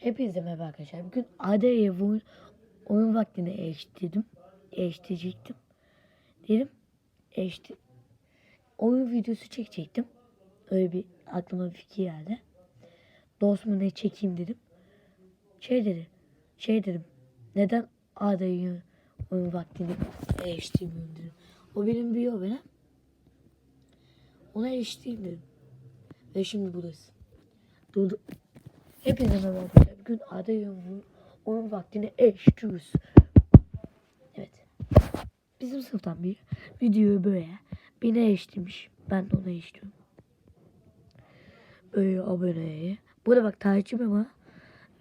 Hepinize merhaba arkadaşlar. Bugün AD'ye oyun, oyun vaktini eşitledim. Eşitleyecektim. Dedim. Eşit. Oyun videosu çekecektim. Öyle bir aklıma bir fikir geldi. Dostumu ne çekeyim dedim. Şey dedi. Şey dedim. Neden AD'ye oyun vaktini eşitlemiyorum dedim. O benim biliyor beni. Ona eşitleyeyim dedim. Ve şimdi buradayız. Durdu. Hepinize merhaba arkadaşlar. Bugün ada yolunun onun vaktini eşliyoruz. Evet. Bizim sınıftan bir videoyu böyle beni eşlemiş. Ben de onu eşliyorum. Böyle aboneye. Burada bak takipçim ama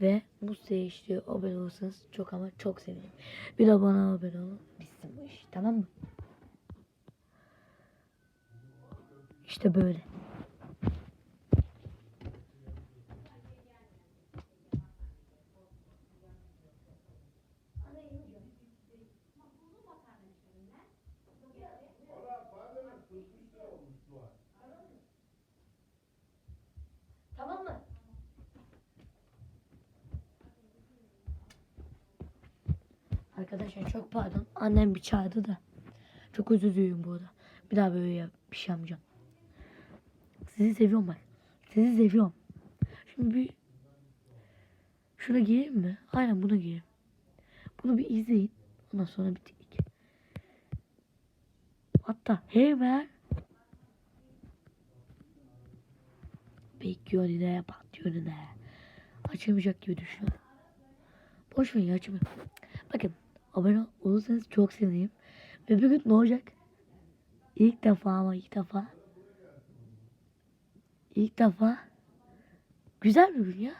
ve Mustafa eşliyor. Abone olursanız çok ama çok sevinirim. Bir de bana abone olun. Bitsin bu iş. Tamam mı? İşte böyle. Arkadaşlar çok pardon. Annem bir çağırdı da. Çok özür bu arada. Bir daha böyle yap- bir şey yapmayacağım. Sizi seviyorum bak. Sizi seviyorum. Şimdi bir şuna gireyim mi? Aynen buna gireyim. Bunu bir izleyin. Ondan sonra bitirdik. Hatta hemen bekliyor ne patlıyor ne. Açamayacak gibi düşünüyorum. Boş verin açmayın. Bakın abone olursanız çok sevinirim. Ve bir gün ne olacak? İlk defa ama ilk defa. İlk defa. Güzel bir gün ya.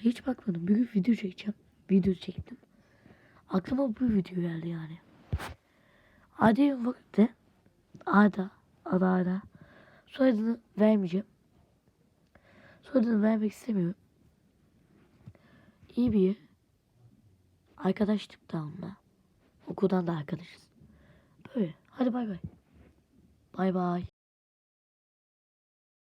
Hiç bakmadım. Bir gün video çekeceğim. Video çektim. Aklıma bu video geldi yani. Hadi vakti. Ada. Ada Ada. Soyadını vermeyeceğim. Soyadını vermek istemiyorum. İyi bir arkadaşlık da onunla. Okuldan da arkadaşız. Böyle. Hadi bay bay. Bay bay.